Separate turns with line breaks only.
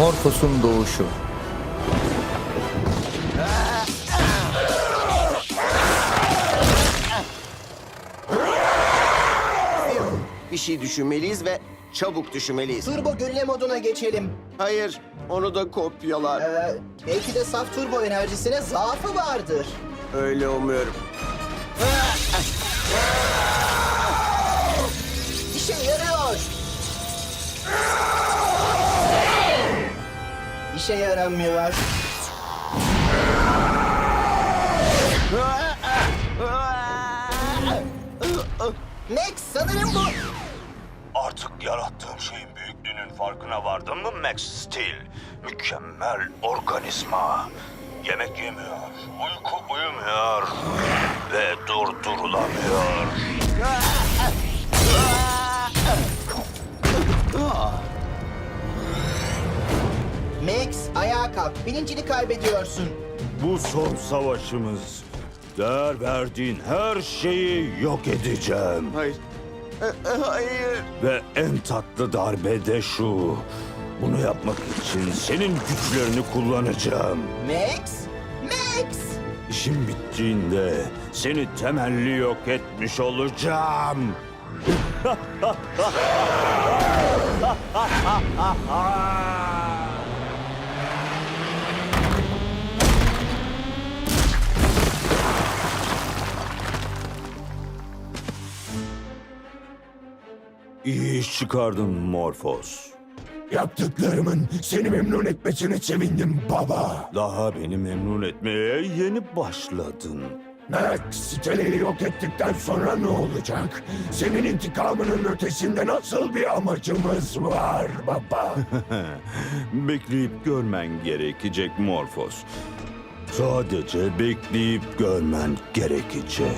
Morphos'un doğuşu.
Bir şey düşünmeliyiz ve çabuk düşünmeliyiz.
Turbo gülle moduna geçelim.
Hayır, onu da kopyalar.
Ee, belki de saf turbo enerjisine zaafı vardır.
Öyle umuyorum.
İşe yaramıyor. Max sanırım bu.
Artık yarattığım şeyin büyüklüğünün farkına vardın mı Max Steel? Mükemmel organizma. Yemek yemiyor, uyku uyumuyor ve durdurulamıyor.
Ayağa kalk. Bilincini kaybediyorsun.
Bu son savaşımız. Değer verdiğin her şeyi yok edeceğim.
Hayır. E, e, Hayır.
Ve en tatlı darbe de şu. Bunu yapmak için senin güçlerini kullanacağım.
Max? Max!
İşim bittiğinde seni temelli yok etmiş olacağım. İyi iş çıkardın Morphos.
Yaptıklarımın seni memnun etmesine sevindim baba.
Daha beni memnun etmeye yeni başladın.
Max, siteleri yok ettikten sonra ne olacak? Senin intikamının ötesinde nasıl bir amacımız var baba?
Bekleyip görmen gerekecek Morphos. Sadece bekleyip görmen gerekecek.